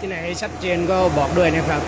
ที่ไหนชัดเจนก็บอกด้วยนะครับ